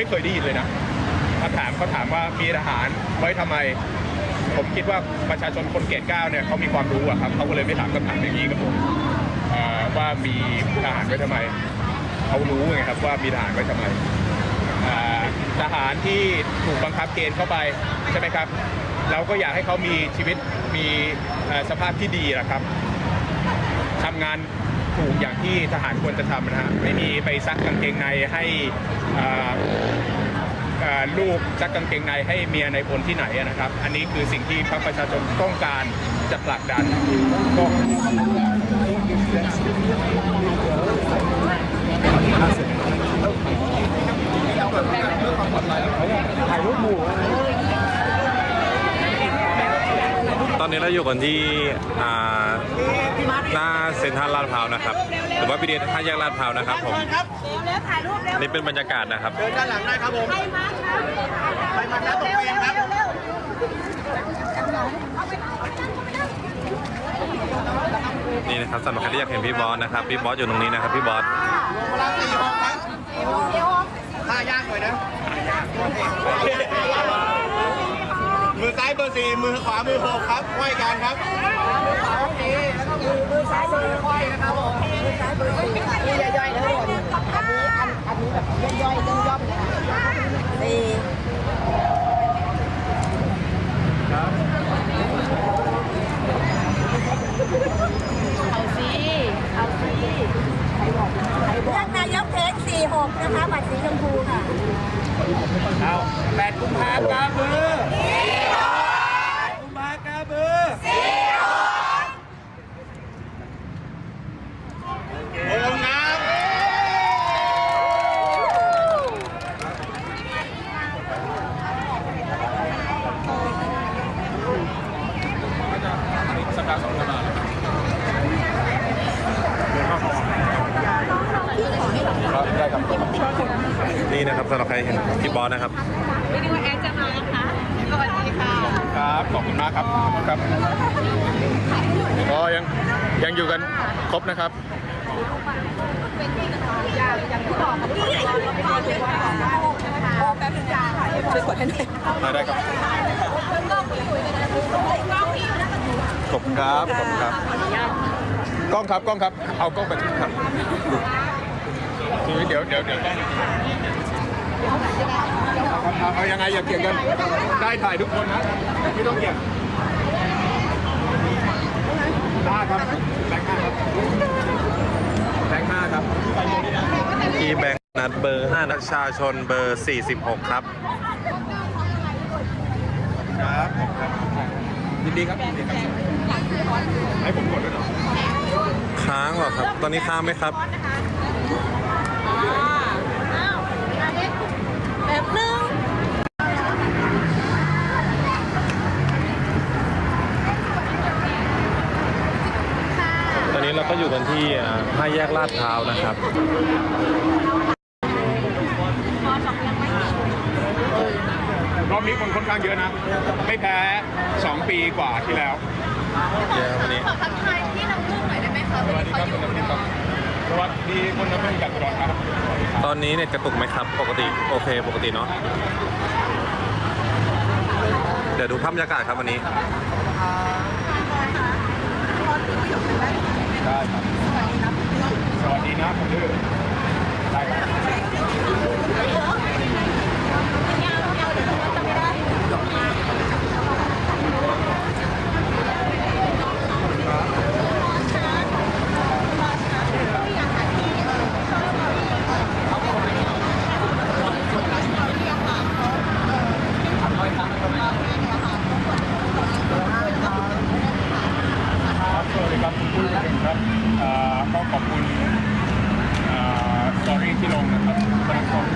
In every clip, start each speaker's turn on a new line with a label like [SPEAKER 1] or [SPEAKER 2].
[SPEAKER 1] ไม่เคยได้ยินเลยนะถ้าถามเขาถามว่ามีทหารไว้ทำไม ผมคิดว่าประชาชนคนเกตเก้าเนี่ยเขามีความรู้อะครับเขาก็เลยไม่ถามคำถามอย่างนี้กับผมว่ามีทหารไว้ทำไมเขารู้ไงครับว่ามีทหารไว้ทำไมทหารที่ถูกบังคับเกณฑ์เข้าไปใช่ไหมครับ เราก็อยากให้เขามีชีวิตมีสภาพที่ดีนะครับทำงาน ถูกอย่างที่ทหารควรจะทำนะฮะไม่มีไปซักกางเกงในให้ลูกซักกางเกงในให้เมียในพลที่ไหนนะครับ อันนี้คือสิ่งที่พรรคประชาชนต้องการจะผลักดันก็
[SPEAKER 2] ตอนนี้เราอยู่กันที่อ่า หน้าเซ็นทรัลลาดพร้าวนะครับ หรือว่าพีดีท่าแยกลาดพร้าวนะครับผม
[SPEAKER 3] เร็วเร็วถ่ายรูปเร็ว
[SPEAKER 2] นี่เป็นบรรยากาศนะครับ
[SPEAKER 4] เดินด้านหลังได้ครับผม
[SPEAKER 3] ใครมาครับ
[SPEAKER 4] ไปมาครับตรง
[SPEAKER 3] เร็ว
[SPEAKER 4] เฟร
[SPEAKER 3] เร็
[SPEAKER 4] ม
[SPEAKER 3] ว
[SPEAKER 4] ครับ
[SPEAKER 3] เร็วเร็ว
[SPEAKER 2] นี่นะครับสำหรับใครที่อยากเห็นพี่บอสนะครับ พี่บอสอยู่ตรงนี้นะครับพี่บอส
[SPEAKER 4] พลังสี่หกครับ
[SPEAKER 3] เดี๋ยว
[SPEAKER 4] ท่ายากหน่อยนะมือซ้ายเบอร์สี่มือขวามือหกครับไหวกันครับ
[SPEAKER 3] มือ ซ้ายมือค่อยนะครับผมมือซ้ายมือค่อยๆนนี้อันอันนี้แบบย่อยๆย่อมย่อมสี่เอาสิเอาสิใครบอกใครบอก
[SPEAKER 5] เลือกนายกเทค46 นะคะ บัตรสีชมพูค่ะ
[SPEAKER 4] เอาแปดกุมภาพันธ์กาบือกุมภากาบือโอ้งาม
[SPEAKER 1] สัปดาห์สองสัปดาห์ครับได้ครับ
[SPEAKER 2] นี่นะครับสำหรับใครเห็นพี่บอสนะครับ
[SPEAKER 3] ไม่ได้ว่าแอนจะมานะคะสวัสดีค่ะ
[SPEAKER 1] ครับขอบคุณมากครับครับก็ยังยังอยู่กันครบนะครับ
[SPEAKER 3] อย่างอย่างที่บอกค่ะที่เราเราไปดูว่าโอ้แป๊บนึงจ้าช่วยกดให้หน่อย
[SPEAKER 1] ได้ได้ครับขอบคุณครับขอบคุณครับกล้องครับกล้องครับ เอากล้องไปครับเดี๋ยวเดี๋ยวเดี๋ยวต้อง เอาเอาเอายังไงอย่าเกี่ยงกัน ได้ถ่ายทุกคนนะไม่ต้องเกี่ยงได้ครับแบงค์ห้าครับแบงค์ห้าครับ
[SPEAKER 2] ที่แบงค์นัดเบอร์5ประชาชนเบอร์ 46 ครับ
[SPEAKER 1] ครับขอบคุณครับยินดีครับยินดีครับให้ผมกดด้วยเหรอ
[SPEAKER 2] ค้างเหรอครับ ตอนนี้ค้างไหมครับ
[SPEAKER 3] แบบ
[SPEAKER 2] อนนี้เราก็อยู่กันที่อ่าห้าแยกลาดพร้าวนะครับ
[SPEAKER 1] รอบนี้คนค่อนข้างเยอะนะ ไม่แพ้ 2 ปีกว่าที่แล้ว
[SPEAKER 2] เดี๋ยววันนี้
[SPEAKER 3] ขอทักทายที่น้ำพึ่งหน่อยได้ไหมคะ
[SPEAKER 1] สวัสดีครับคุณน้ำพริกครับสวัสดีคุณน้ำพริกจากตลอดครับ
[SPEAKER 2] ตอนนี้เน็ตกระตุกไหมครับ ปกติโอเคปกติเนาะเดี๋ยวดูภาพบรรยากาศครับวันนี้
[SPEAKER 1] ได้ครับสวัสดีนะคุณดื้อได้ครับครับสวั สดีครับคุณผู้ชมครับเอ่อก็ขอบคุณสตอรี่ที่ลงนะครับสนับสนุน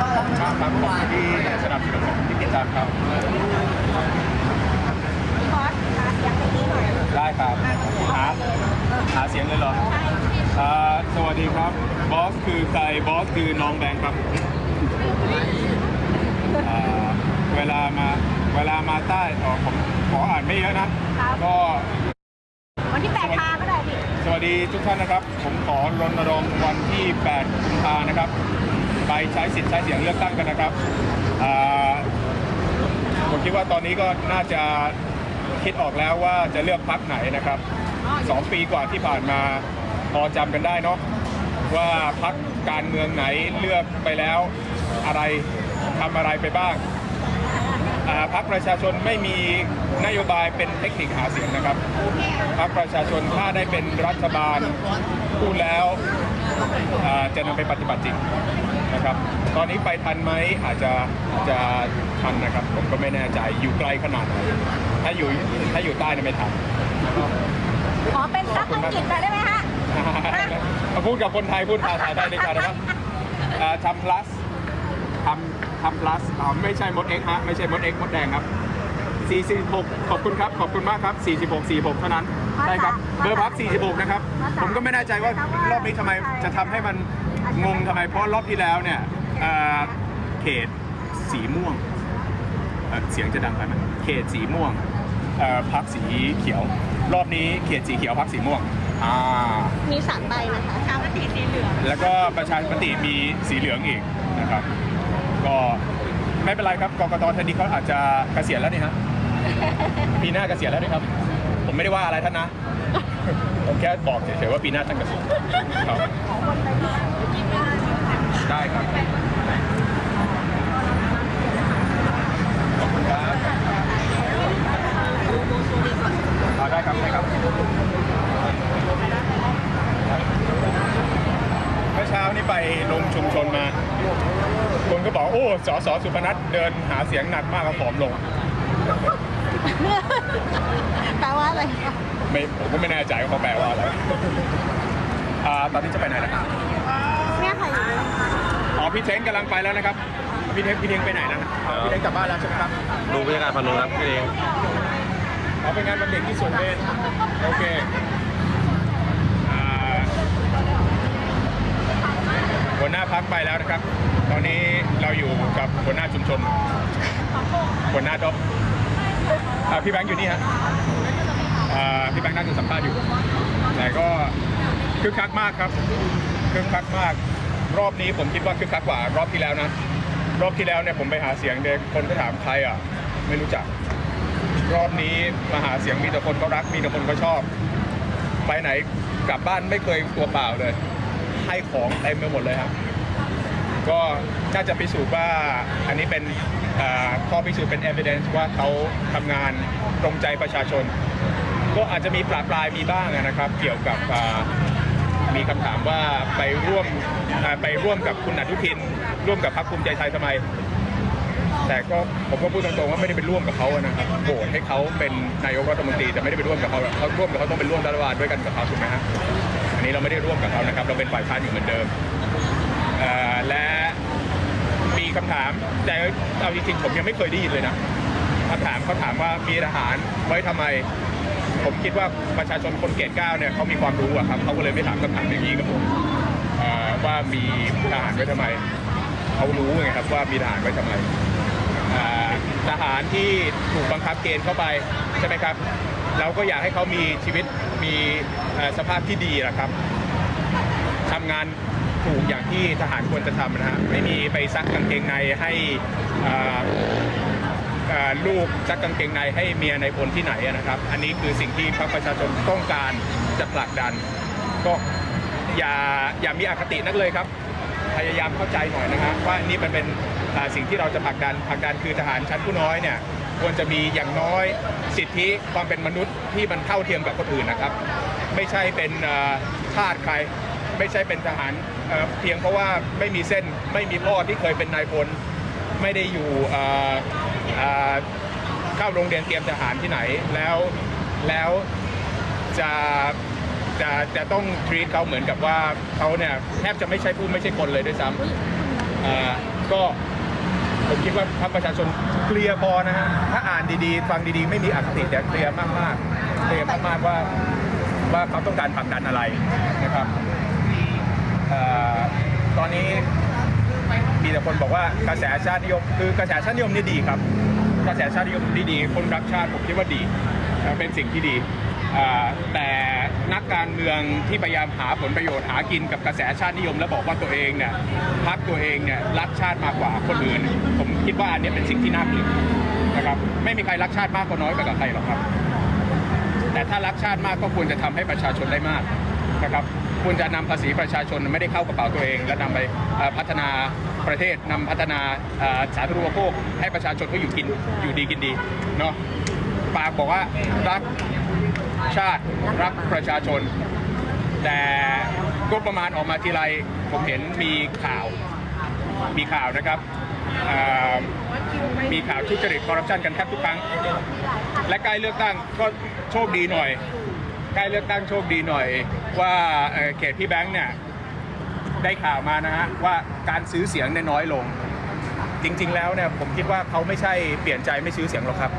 [SPEAKER 1] มากครับขอบคุณที่สนับสนุนของที่ติดตามครับได้ครับหาหาเสียงเลยเหรออ่าสวัสดีครับ บอสคือใครบอสคือน้องแบงค์ครับอ่าเวลามาเวลามาใต้อ๋อผมขออ่านไม่เยอะนะ ก็
[SPEAKER 3] วันที่แปดทางก็ได้พี่
[SPEAKER 1] สวัสดีทุกท่านนะครับ ผมขอรณรงค์วันที่8กุมภานะครับไปไปใช้สิทธิ์ใช้เสียงเลือกตั้งกันนะครับอ่าผมคิดว่าตอนนี้ก็น่าจะคิดออกแล้วว่าจะเลือกพักไหนนะครับสองปีกว่าที่ผ่านมาพอจำกันได้เนาะว่าพักการเมืองไหนเลือกไปแล้วอะไรทำอะไรไปบ้าง อ่าพรรคประชาชนไม่มีนโยบายเป็นเทคนิคหาเสียงนะครับพรรคประชาชนถ้าได้เป็นรัฐบาลพูดแล้วอ่าจะนำไปปฏิบัติจริงนะครับ ตอนนี้ไปทันไหมอาจจะอาจจะทันนะครับ ผมก็ไม่แน่ใจอยู่ไกลขนาดไหนถ้าอยู่ถ้าอยู่ใต้เนี่ยไม่ทัน
[SPEAKER 5] ขอเป็นซับอังกฤษหน่อยได้ไหมฮะ
[SPEAKER 1] มาพูดกับคนไทยพูดภาษาไทยดีกว่านะครับอ่าทำ plus ทำ ทำ plus อ๋อไม่ใช่มด X ฮะไม่ใช่มด X มดแดงครับ 46 ขอบคุณครับ ขอบคุณมากครับ 46 46 เท่านั้น
[SPEAKER 5] ภาษา
[SPEAKER 1] ได้ครับเบอร์พัก
[SPEAKER 5] ภาษา
[SPEAKER 1] 46 นะครับ
[SPEAKER 5] ภาษา
[SPEAKER 1] ผมก็ไม่แน่ใจว่ารอบนี้ทำไมจะทำให้มันงงทำไม เพราะรอบที่แล้วเนี่ยอ่าเขตสีม่วงเอ่อเสียงจะดังไปไหมเขตสีม่วงเอ่อพักสีเขียว รอบนี้เขตสีเขียวพักสีม่วงอ่า
[SPEAKER 5] มีสามใบนะคะชาวมติสีเหลือง
[SPEAKER 1] แล้วก็ประชาธิปไตยมีสีเหลืองอีกนะครับ ก็ไม่เป็นไรครับกกตทันทีเขาอาจจะเกษียณแล้วนี่ฮะปีหน้าเกษียณแล้วนี่ครับ ผมไม่ได้ว่าอะไรท่านนะ ผมแค่บอกเฉยๆว่าปีหน้าท่านเกษียณครับได้ครับขอบคุณครับอ่าได้ครับได้ครับ เมื่อเช้านี่ไปลงชุมชนมา คนก็บอก โอ้สอสอสุพนัทเดินหาเสียงหนักมากก็ผอมลง
[SPEAKER 5] แปลว่าอะไรคะ
[SPEAKER 1] ไม่ผมก็ไม่แน่ใจว่าเขาแปลว่าอะไรอ่าตอนนี้จะไปไหนนะครับ
[SPEAKER 5] เนี่ยค่ะอยู่
[SPEAKER 1] อ๋อพี่เท้งกำลังไปแล้วนะครับ พี่เท้งพี่เท้งไปไหนนะอ๋อพี่เท้งกลับบ้านแล้วใช่ไหมครับ
[SPEAKER 2] ดูบรรยากาศฝั่งนู้นครับพี่เอง
[SPEAKER 1] อ๋อเป็นงานวันเด็กที่สวนเบนโอเคอ่าหัวหน้าพักไปแล้วนะครับ ตอนนี้เราอยู่กับหัวหน้าชุมชนหัวหน้าด็อกพี่แบงค์อยู่นี่ฮะพี่แบงค์นั่งอยู่สัมภาษณ์อยู่ แต่ก็คึกคักมากครับคึกคักมาก รอบนี้ผมคิดว่าคึกคักกว่ารอบที่แล้วนะ รอบที่แล้วเนี่ยผมไปหาเสียงเด็กคนก็ถามใครอะ ไม่รู้จัก รอบนี้มาหาเสียงมีแต่คนเขารักมีแต่คนเขาชอบ ไปไหนกลับบ้านไม่เคยตัวเปล่าเลย ให้ของเต็มไปหมดเลยครับ ก็น่าจะพิสูจน์ว่าอันนี้เป็นข้อพิสูจน์เป็น evidence ว่าเขาทำงานตรงใจประชาชน ก็อาจจะมีปลาปลายมีบ้างนะครับ เกี่ยวกับมีคำถามว่าไปร่วมไปร่วมกับคุณอนุทิน ร่วมกับพรรคภูมิใจไทยทำไมแต่ก็ผมก็พูดตรงๆว่าไม่ได้ไปร่วมกับเขานะครับโหวตให้เขาเป็นนายกรัฐมนตรีแต่ไม่ได้ไปร่วมกับเขาเขาร่วมกับเขาต้องเป็นร่วมรัฐบาลด้วยกันกับเขาถูกไหมฮะอันนี้เราไม่ได้ร่วมกับเขานะครับ เราเป็นฝ่ายค้านอยู่เหมือนเดิม และมีคำถามแต่เอาจริงๆผมยังไม่เคยได้ยินเลยนะคำถามเขาถามว่ามีทหารไว้ทำไม ผมคิดว่าประชาชนคนเกตเก้าเนี่ยเขามีความรู้อะครับเขาก็เลยไม่ถามคำถามอย่างนี้กับผมว่ามีทหารไว้ทำไมเขารู้ไงครับว่ามีทหารไว้ทำไมทหารที่ถูกบังคับเกณฑ์เข้าไปใช่ไหมครับ เราก็อยากให้เขามีชีวิตมีสภาพที่ดีนะครับทำงาน ถูกอย่างที่ทหารควรจะทำนะฮะไม่มีไปซักกางเกงในให้ลูกซักกางเกงในให้เมียในพลที่ไหนนะครับ อันนี้คือสิ่งที่พรรคประชาชนต้องการจะผลักดัน ก็อย่าอย่ามีอคตินักเลยครับ พยายามเข้าใจหน่อยนะฮะว่านี่มันเป็นสิ่งที่เราจะผลักดันผลักดันคือทหารชั้นผู้น้อยเนี่ยควรจะมีอย่างน้อยสิทธิความเป็นมนุษย์ที่มันเท่าเทียมกับคนอื่นนะครับ ไม่ใช่เป็นอ่าทาสใคร ไม่ใช่เป็นทหารเเพียงเพราะว่าไม่มีเส้นไม่มีพ่อที่เคยเป็นนายพลไม่ได้อยู่เข้าโรงเรียนเตรียมทหารที่ไหนแล้วแล้วจะจะจะต้อง treat เขาเหมือนกับว่าเขาเนี่ยแทบจะไม่ใช่ผู้ไม่ใช่คนเลยด้วยซ้ำก็ผมคิดว่าพรรคประชาชนเคลียร์พอนะฮะถ้าอ่านดีๆ ฟังดีๆ ไม่มีอคติแต่เคลียร์มากๆเคลียร์มากๆว่าว่าเขาต้องการผลักดันอะไรนะครับ อตอนนี้มีแต่คนบอกว่ากระแสชาตินิยม คือกระแสชาตินิยมนี่ดีครับ กระแสชาตินิยมนี่ดี คนรักชาติผมคิดว่าดีเป็นสิ่งที่ดีแต่นักการเมืองที่พยายามหาผลประโยชน์หากินกับกระแสชาตินิยม แล้วบอกว่าตัวเองเนี่ยพักตัวเองเนี่ยรักชาติมากกว่าคนอื่น ผมคิดว่าอันเนี้ยเป็นสิ่งที่น่าเกลียดนะครับไม่มีใครรักชาติมากกว่าน้อยไปกับใครหรอกครับ แต่ถ้ารักชาติมากก็ควรจะทำให้ประชาชนได้มากนะครับ ควรจะนำภาษีประชาชนไม่ได้เข้ากระเป๋าตัวเอง และนำไปเอ่อพัฒนาประเทศนำพัฒนาเอ่อสาธารณูปโภคให้ประชาชนเขาอยู่กินอยู่ดีกินดีเนาะปากบอกว่ารักชาติรักประชาชน แต่ก็ประมาณออกมาทีไรผมเห็นมีข่าวมีข่าวนะครับเอ่อมีข่าวทุจริตคอร์รัปชันกันแทบทุกครั้ง และใกล้เลือกตั้งก็โชคดีหน่อย ใกล้เลือกตั้งโชคดีหน่อย ว่าเขตพี่แบงค์เนี่ยได้ข่าวมานะฮะว่าการซื้อเสียงเนี่ยน้อยลง จริง ๆ แล้วเนี่ยผมคิดว่าเขาไม่ใช่เปลี่ยนใจไม่ซื้อเสียงหรอกครับ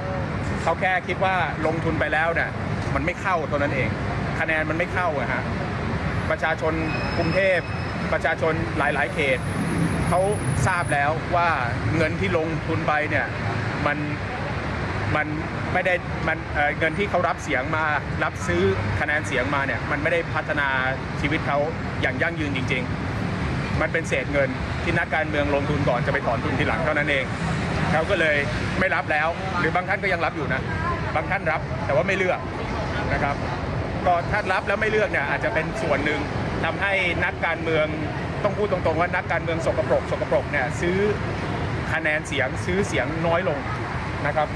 [SPEAKER 1] เขาแค่คิดว่าลงทุนไปแล้วเนี่ยมันไม่เข้าตัวนั้นเอง คะแนนมันไม่เข้าอะฮะประชาชนกรุงเทพประชาชนหลาย ๆ เขตเขาทราบแล้วว่าเงินที่ลงทุนไปเนี่ยมัน มันไม่ได้มันเเงินที่เขารับเสียงมารับซื้อคะแนนเสียงมาเนี่ยมันไม่ได้พัฒนาชีวิตเขาอย่างยั่งยืนจริง ๆ มันเป็นเศษเงินที่นักการเมืองลงทุนก่อนจะไปถอนทุนทีหลังเท่านั้นเองเขาก็เลยไม่รับแล้ว หรือบางท่านก็ยังรับอยู่นะ บางท่านรับแต่ว่าไม่เลือกนะครับก็ถ้ารับแล้วไม่เลือกเนี่ยอาจจะเป็นส่วนหนึ่งทำให้นักการเมืองต้องพูดตรงๆว่านักการเมืองสกปรกสกปรกเนี่ยซื้อคะแนนเสียงซื้อเสียงน้อยลงนะครับ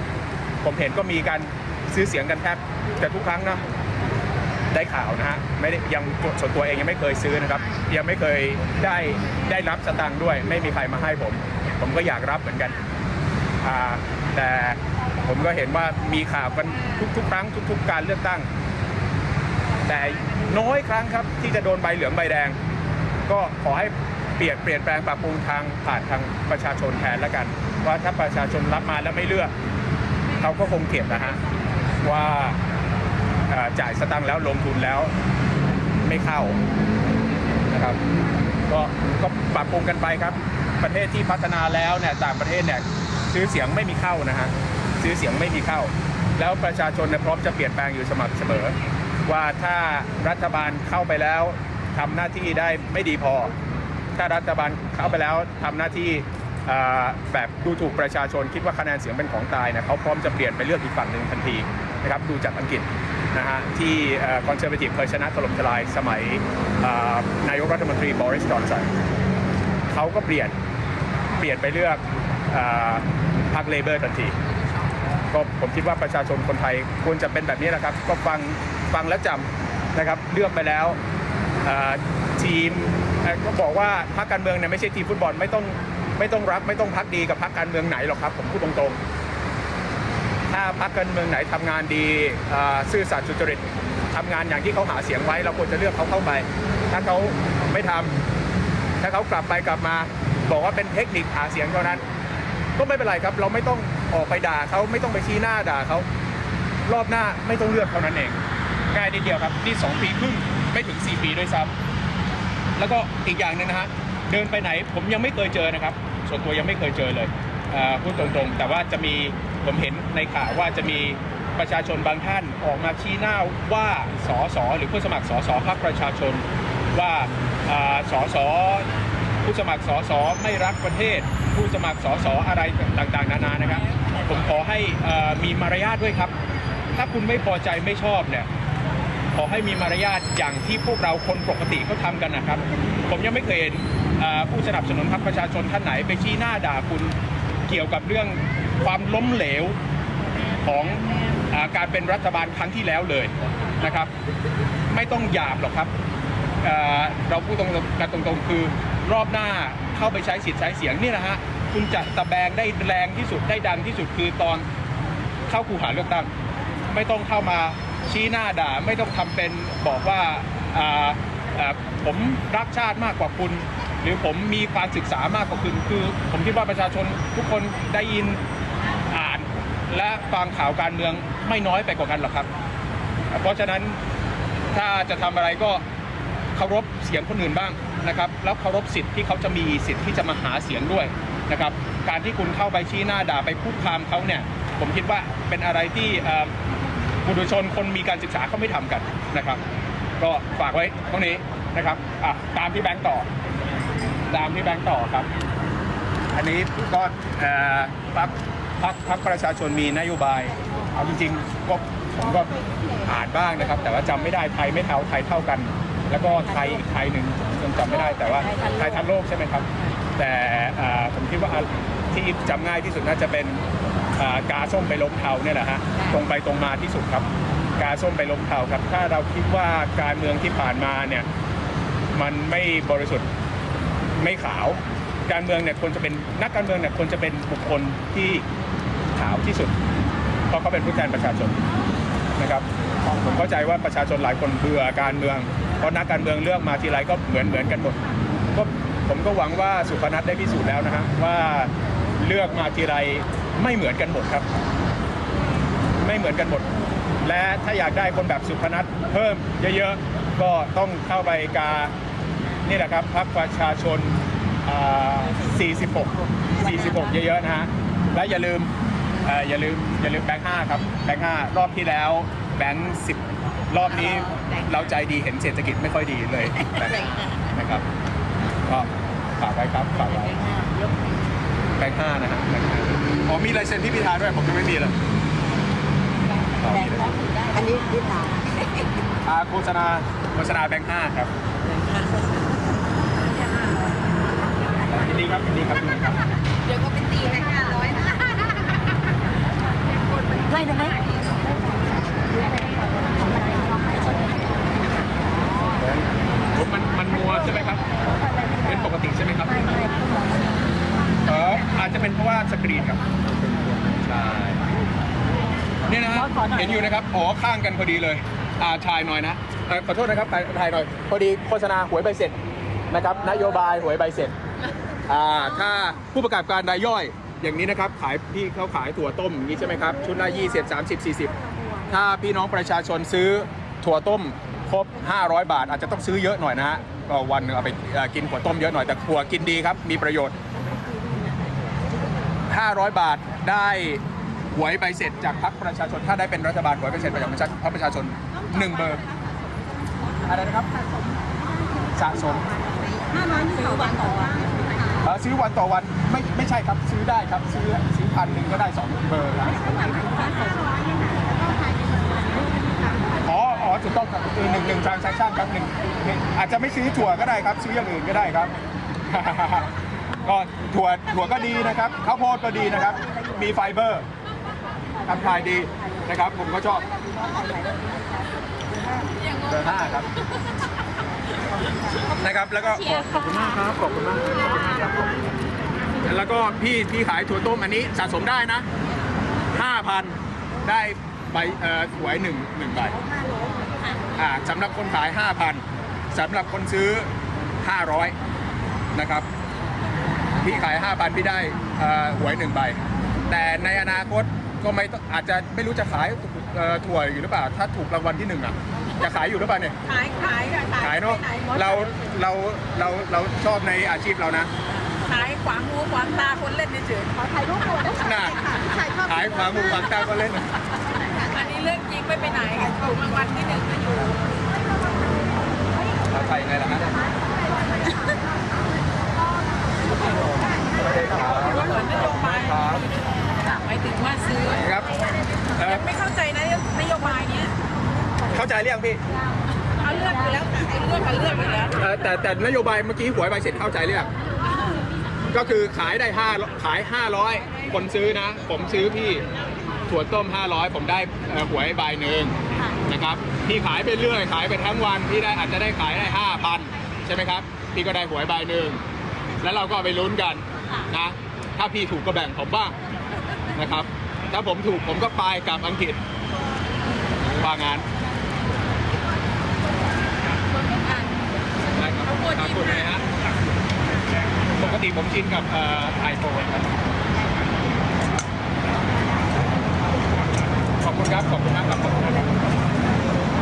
[SPEAKER 1] ผมเห็นก็มีการซื้อเสียงกันแทบจะทุกครั้งนะได้ข่าวนะฮะไม่ได้ยังส่วนตัวเองยังไม่เคยซื้อนะครับ ยังไม่เคยได้ได้รับสตางค์ด้วย ไม่มีใครมาให้ผม ผมก็อยากรับเหมือนกันแต่ผมก็เห็นว่ามีข่าวกันทุกๆครั้งทุก ๆ การเลือกตั้ง แต่น้อยครั้งครับที่จะโดนใบเหลืองใบแดง ก็ขอให้เปลี่ยนเปลี่ยนแปลงปรับปรุงทางผ่านทางประชาชนแทนแล้วกัน ว่าถ้าประชาชนรับมาแล้วไม่เลือก เขาก็คงเก็บนะฮะว่าจ่ายสตังค์แล้วลงทุนแล้วไม่เข้านะครับก็ก็ปรับปรุงกันไปครับ ประเทศที่พัฒนาแล้วเนี่ยต่างประเทศเนี่ยซื้อเสียงไม่มีเข้านะฮะซื้อเสียงไม่มีเข้า แล้วประชาชนเนี่ยพร้อมจะเปลี่ยนแปลงอยู่สม่ำเสมอ ว่าถ้ารัฐบาลเข้าไปแล้วทำหน้าที่ได้ไม่ดีพอ ถ้ารัฐบาลเข้าไปแล้วทำหน้าที่ แบบดูถูกประชาชนคิดว่าคะแนนเสียงเป็นของตายนี่ยเขาพร้อมจะเปลี่ยนไปเลือกอีกฝั่งหนึ่งทันทีนะครับดูจากอังกฤษนะฮะที่คอนเซอร์ a ทีฟเคยชนะถล่มทลายสมัยนายกรัฐมนตรีบริสจอนสันเขาก็เปลี่ยนเปลี่ยนไปเลือกอพรรคเลเบอร์ทันทีก็ผมคิดว่าประชาชนคนไทยควรจะเป็นแบบนี้นะครับ ก็ฟังฟังแล้วจำนะครับเลือกไปแล้วทีมก็บอกว่าพรรคการเมืองเนี่ยไม่ใช่ทีมฟุตบอลไม่ต้อง ไม่ต้องรักไม่ต้องพักดีกับพรรคการเมืองไหนหรอกครับ ผมพูดตรงๆ ถ้าพรรคการเมืองไหนทำงานดีซื่อสัตย์สุจริตทำงานอย่างที่เขาหาเสียงไว้เราควรจะเลือกเขาเข้าไป ถ้าเขาไม่ทำถ้าเขากลับไปกลับมา บอกว่าเป็นเทคนิคหาเสียงเท่านั้น ก็ไม่เป็นไรครับ เราไม่ต้องออกไปด่าเขาไม่ต้องไปชี้หน้าด่าเขารอบหน้าไม่ต้องเลือกเท่านั้นเองง่ายนิดเดียวครับนี่2ปีครึ่งไม่ถึง 4 ปีด้วยซ้ำแล้วก็อีกอย่างหนึงนะฮะเดินไปไหนผมยังไม่เคยเจอนะครับ ส่วนตัวยังไม่เคยเจอเลยพูดตรงๆ แต่ว่าจะมีผมเห็นในข่าวว่าจะมีประชาชนบางท่านออกมาชี้หน้าว่าสสหรือผู้สมัครสสพรรคประชาชนว่าอ่าสสผู้สมัครสสไม่รักประเทศ ผู้สมัครสสอะไรต่างๆ นานานะครับ ผมขอให้มีมารยาทด้วยครับ ถ้าคุณไม่พอใจไม่ชอบเนี่ยขอให้มีมารยาทอย่างที่พวกเราคนปกติเขาทำกันนะครับ ผมยังไม่เคยเห็น ผู้สนับสนุนพรรคประชาชนท่านไหนไปชี้หน้าด่าคุณเกี่ยวกับเรื่องความล้มเหลวของอการเป็นรัฐบาลครั้งที่แล้วเลยนะครับ ไม่ต้องหยาบหรอกครับเเราพูดตรงกันตรงๆคือรอบหน้าเข้าไปใช้สิทธิ์ใช้เสียงนี่นะฮะคุณจะตะแบงได้แรงที่สุดได้ดังที่สุดคือตอนเข้าคูหาเลือกตั้ง ไม่ต้องเข้ามาชี้หน้าด่า ไม่ต้องทำเป็นบอกว่าผมรักชาติมากกว่าคุณ รือผมมีความศึกษามากกว่าคุณคือ ผมคิดว่าประชาชนทุกคนได้ยินอ่านและฟังข่าวการเมืองไม่น้อยไปกว่ากันหรอกครับ เพราะฉะนั้นถ้าจะทำอะไรก็เคารพเสียงคนอื่นบ้างนะครับแล้วเคารพสิทธิ์ที่เขาจะมีสิทธิ์ที่จะมาหาเสียงด้วยนะครับการที่คุณเข้าไปชี้หน้าด่าไปพูดคามเขาเนี่ยผมคิดว่าเป็นอะไรที่เอ่อบุตุชนคนมีการศึกษาเขาไม่ทำกันนะครับ ก็ฝากไว้ตรงนี้นะครับตามที่แบงค์ต่อ ตามที่แบงค์ต่อครับ อันนี้ก็พรรคพรรคพรรคประชาชนมีนโยบายเอาจริงๆก็ผมก็อ่านบ้างนะครับ แต่ว่าจำไม่ได้ไทยไม่เท่าไทยเท่ากัน แล้วก็ไทยอีกไทยหนึ่งยังจำไม่ได้แต่ว่าไทยทันโลกใช่ไหมครับ แต่ผมคิดว่าที่จำง่ายที่สุดน่าจะเป็นกาส้มไปล้มเทาเนี่ยแหละฮะตรงไปตรงมาที่สุดครับ กาส้มไปล้มเทาครับ ถ้าเราคิดว่าการเมืองที่ผ่านมาเนี่ยมันไม่บริสุทธิ์ ไม่ขาว การเมืองเนี่ยควรจะเป็นนักการเมืองเนี่ยควรจะเป็นบุคคลที่ขาวที่สุด เพราะเขาเป็นผู้แทนประชาชนนะครับผมเข้าใจว่าประชาชนหลายคนเบื่อการเมือง เพราะนักการเมืองเลือกมาทีไรก็เหมือนเหมือนกันหมดก็ผมก็หวังว่าสุพนัทได้พิสูจน์แล้วนะฮะว่าเลือกมาทีไรไม่เหมือนกันหมดครับ ไม่เหมือนกันหมด และถ้าอยากได้คนแบบสุพนัทเพิ่มเยอะๆ ก็ต้องเข้าไปกา นี่แหละครับพรรคประชาชนอ่า46 46 เยอะๆนะฮะ และอย่าลืมเอ่ออย่าลืมอย่าลืมแบงค์5ครับแบงค์5รอบที่แล้วแบงค์10รอบนี้เราใจดีเห็นเศรษฐกิจไม่ค่อยดีเลยนะครับก็ฝากไว้ครับฝากไว้แบงค์5นะฮะแบงค์5อ๋อมีลายเซ็นที่พิธาด้วยผมยังไม่มีเลยอ๋อมีเลย
[SPEAKER 3] อันนี้พิธา
[SPEAKER 1] อ่าโฆษณาโฆษณาแบงค์5ครับยินดี ครับยินดีครับยินดีครับ
[SPEAKER 5] เดี๋ยวก็เป็นตีให้ห้าร้อยนะไล่ได้ไหม
[SPEAKER 1] ผมมันมันมัวใช่ไหมครับ เป็นปกติใช่ไหมครับเอออาจจะเป็นเพราะว่าสกรีนครับใช่เนี่ยนะฮะเห็นอยู่นะครับอ๋อข้างกันพอดีเลยอ่าถ่ายหน่อยนะเอ่อขอโทษนะครับถ่ายถ่ายหน่อย พอดีโฆษณาหวยใบเสร็จนะครับนโยบายหวยใบเสร็จ อ่าถ้าผู้ประกอบการรายย่อย อย่างนี้นะครับขายพี่เขาขายถั่วต้มอย่างนี้ใช่ไหมครับชุดละ20 30 40 ถ้าพี่น้องประชาชนซื้อถั่วต้มครบ 500 บาท อาจจะต้องซื้อเยอะหน่อยนะฮะก็วันหนึงเอาไปกินถั่วต้มเยอะหน่อยแต่ถั่วกินดีครับ มีประโยชน์ 500 บาทได้หวยใบเสร็จจากพรรคประชาชน ถ้าได้เป็นรัฐบาลหวยใบเสร็จจากพรรคประชาชนหนึ่งเบอร์อะไรนะครับสะสม
[SPEAKER 5] ห้าร้อยซื้อวันต่อวัน
[SPEAKER 1] เอ่อ ซื้อวันต่อวันไม่ไม่ใช่ครับซื้อได้ครับซื้อซื้อพันหนึ่งก็ได้สองเบอร์ครับอ๋ออ๋อถูกต้องครับคือหนึ่งหนึ่งทางแซคชั่นครับหนึ่งหนึ่งอาจจะไม่ซื้อถั่วก็ได้ครับ ซื้ออย่างอื่นก็ได้ครับก็ถั่วถั่วก็ดีนะครับข้าวโพดก็ดีนะครับ มีไฟเบอร์ทำทายดีนะครับ ผมก็ชอบเบอร์ห้าครับ นะครับ แล้วก็ขอบขอบคุณมากครับขอบคุณมากครับแล้วก็พี่พี่ขายถั่วต้มอันนี้สะสมได้นะ5,000ได้ใบเอ่อหวยหนึ่งหนึ่งใบอ่าสำหรับคนขาย5,000สำหรับคนซื้อ500นะครับ พี่ขาย5,000พี่ได้เอ่อหวยหนึ่งใบ แต่ในอนาคตก็ไม่ต้องอาจจะไม่รู้จะขายเอ่อถั่วอยู่หรือเปล่า ถ้าถูกรางวัลที่หนึ่งอะ จะขายอยู่หรือเปล่าเนี่ย
[SPEAKER 5] ขายขายค่ะ
[SPEAKER 1] ขายเนาะ
[SPEAKER 5] ไปไหหมด
[SPEAKER 1] เรา เรา เรา เราชอบในอาชีพเรานะ
[SPEAKER 5] ขายขวางหูขวางตาคนเล่นเฉย
[SPEAKER 3] ขอถ่ายรูปหน่อยนะคะ
[SPEAKER 1] น่ะขายขวางหูขวางตาก็เล่น
[SPEAKER 5] อันนี้เรื่องจริงไม่ไปไหนถูกรางวัลที่หนึ่งก็อยู่
[SPEAKER 1] เราใส่ยังไงล่ะฮะ
[SPEAKER 5] ว่าเหมือนนโยบายหมายถึงว่าซื้อ
[SPEAKER 1] ครับเอ่อ
[SPEAKER 5] ไม่เข้าใจนะนโยบายเนี้ย
[SPEAKER 1] เข้าใจหรือยังพี่
[SPEAKER 5] เขาเลือกอยู่แล้วไอ้เลือกเขาเลือกอยู่แล้ว
[SPEAKER 1] เอ่อแต่แต่นโยบายเมื่อกี้หวยใบเสร็จเข้าใจหรือยังก็คือขายได้ห้าขาย 500 คนซื้อนะ ผมซื้อพี่ถั่วต้ม 500 ผมได้เอ่อหวยใบหนึ่งนะครับพี่ขายไปเรื่อยขายไปทั้งวันพี่ได้อาจจะได้ขายได้ 5,000 ใช่ไหมครับ พี่ก็ได้หวยใบหนึ่งแล้วเราก็เอาไปลุ้นกันนะถ้าพี่ถูกก็แบ่งผมบ้างนะครับ ถ้าผมถูกผมก็ไปกลับอังกฤษว่างาน ได้ครับขอบคุณนะฮะปกติผมชินกับไอโฟนครับขอบคุณครับ ขอบคุณมากครับขอบคุณครับ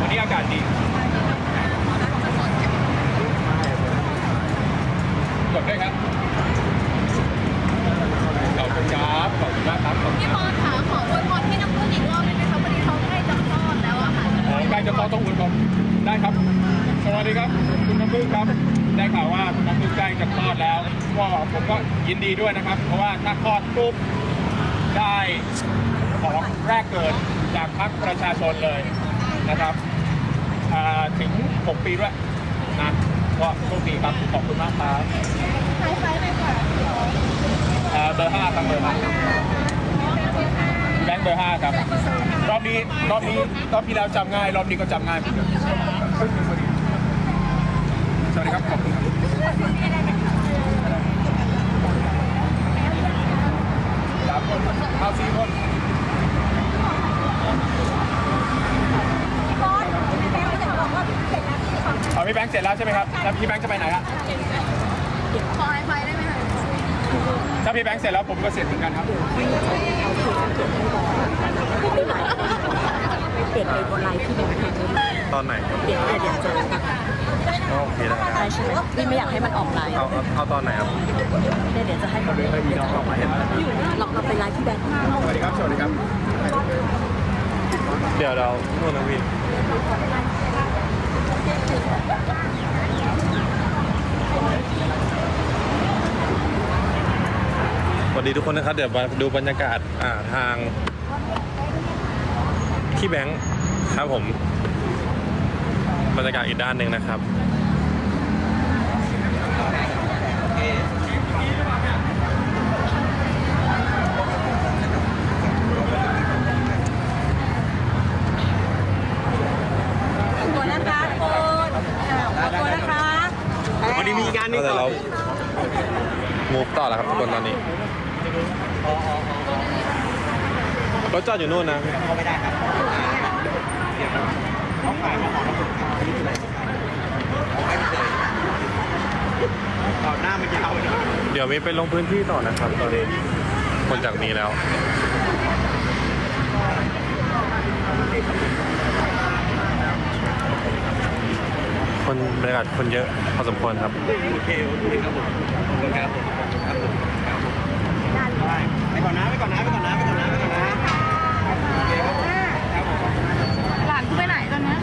[SPEAKER 1] วันนี้อากาศดี กดด้วยครับ ขอบคุณครับ ขอบคุณมากครับขอบคุณ
[SPEAKER 6] พี่
[SPEAKER 1] ครับ
[SPEAKER 6] รค่ะขอวยพรให้น้ำพึ่งวันนี้เขาใกล้จะคลอดา
[SPEAKER 3] งจะต
[SPEAKER 1] ้องอุ่นก่
[SPEAKER 6] ได้ครับ สวัสดีครับ คุณน้ำ
[SPEAKER 1] พึ่งครับ ได้
[SPEAKER 6] ข่า
[SPEAKER 1] วว่าคุณน้ำพึ่ง
[SPEAKER 6] ใกล้จะคลอดแล้วก็
[SPEAKER 1] ผมก็ยินดีด้วยนะครับ เพราะว่าถ้าคลอดปุ๊บได้ของแรกเกิดจากพรรคประชาชนเลยนะครับถึง 6 ปีด้วยนะก็โชคดีครับขอบคุณมากครับใช้ไฟไปก่อนเบอร์ห้าครับเบอร์ห้า แบงค์เบอร์ห้าครับ รอบนี้รอบนี้รอบที่แล้วจำง่าย รอบนี้ก็จำง่ายเหมือนเดิมสวัสดีครับขอบคุณครับครับเอาสี่คน
[SPEAKER 5] บอสพี่แบงค์จะบอกว่าเสร็จแล้วพี่ขอ
[SPEAKER 1] เอาพี่แบงค์เสร็จแล้วใช่ไหมครับแล้วพี่แบงค์จะไปไหนฮะ
[SPEAKER 5] ขอไอไฟได้ไหมคะ
[SPEAKER 1] ถ้าพี่แบงค์เสร็จแล้วผมก็เสร็จเหมือนกันครับ
[SPEAKER 3] เปลี่ยนไปบนไลน์ที่เป็นเพจเลย
[SPEAKER 2] ตอนไหน
[SPEAKER 3] เปลี่ยนไปเดี๋ยวเจอกัน
[SPEAKER 2] โอเคได้ครับ
[SPEAKER 3] ใช่ใช่ไหมพี่ไม่อยากให้มันออกไลน์
[SPEAKER 2] เอาเอาเอาตอนไหนครับ
[SPEAKER 3] เนี่ยเดี๋ยวจะให้คนเดี๋ยวจะออกมาเห็นเราเราไปไลน์ที่แบงค์
[SPEAKER 1] สวัสดีครับสวัสดีครับ
[SPEAKER 2] เดี๋ยวเรานู่นนะพี่สวัส ดีทุกคนนะครับ เดี๋ยวมาดูบรรยากาศอ่าทางที่แบงค์ครับผมบรรยากาศอีกด้านหนึ่งนะครับ
[SPEAKER 5] ตัวนะคะโคนขอบคุณนะคะ
[SPEAKER 4] วันนี้มีงานหนึ
[SPEAKER 2] ก็
[SPEAKER 4] ง
[SPEAKER 2] แต่
[SPEAKER 4] ต่อ
[SPEAKER 2] เรามูฟต่อแล้วครับทุกคนตอนนี้ รถจอดอยู่นู่นนะ
[SPEAKER 4] เขาไม่ได้ครับเขาขายมาของเราไม่เป็นไรไม่เป็นไรต่อหน้ามันยาวเลย
[SPEAKER 2] เดี๋ยวมีไปลงพื้นที่ต่อนะครับ ตอนนี้คนจากนี้แล้วคนบรรยากาศคนเยอะพอสมควรครับ
[SPEAKER 4] โอเคโอเคครับผมขอบคุณครับผมครับผมครับผมได้ไปก่อนนะไปก่อนนะไปก่อนนะไปก่อนนะไปก่อนนะโอเคครับผมครับผม
[SPEAKER 5] หลานกูไปไหนตอนเนี้ย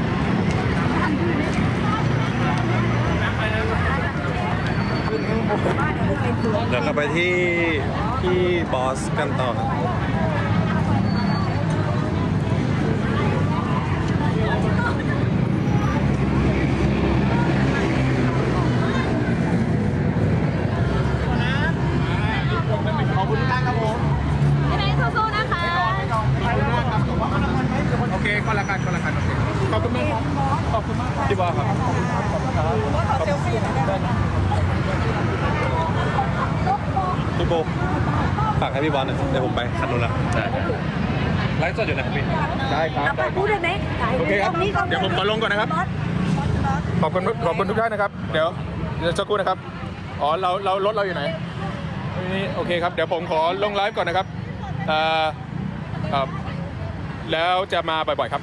[SPEAKER 2] เดี๋ยวเราไปที่ที่บอสกันต่อครับ
[SPEAKER 4] ขอบคุณมากครับผม
[SPEAKER 5] พี่แบงค์สู้ๆนะคะ
[SPEAKER 1] โอเคก็ละกันก็ละกันโอเคขอบคุณมากครับขอบคุณมากครับพี่บอสครับ
[SPEAKER 2] พี่โบฝากให้ พี่บอสหน่อยเดี๋ยวผมไปคันนู้นละได้ไลฟ์สดอยู่นะครับพี่
[SPEAKER 1] ได้ครับได้ครับ
[SPEAKER 5] พูดได้ไหม
[SPEAKER 1] โอเคครับเดี๋ยวผมขอลงก่อนนะครับขอบคุณขอบคุณทุกท่านนะครับ เดี๋ยวเดี๋ยวสักครู่นะครับ อ๋อเราเรารถเราอยู่ไหนนี่โอเคครับ เดี๋ยวผมขอลงไลฟ์ก่อนนะครับเอ่อครับแล้วจะมาบ่อยๆครับ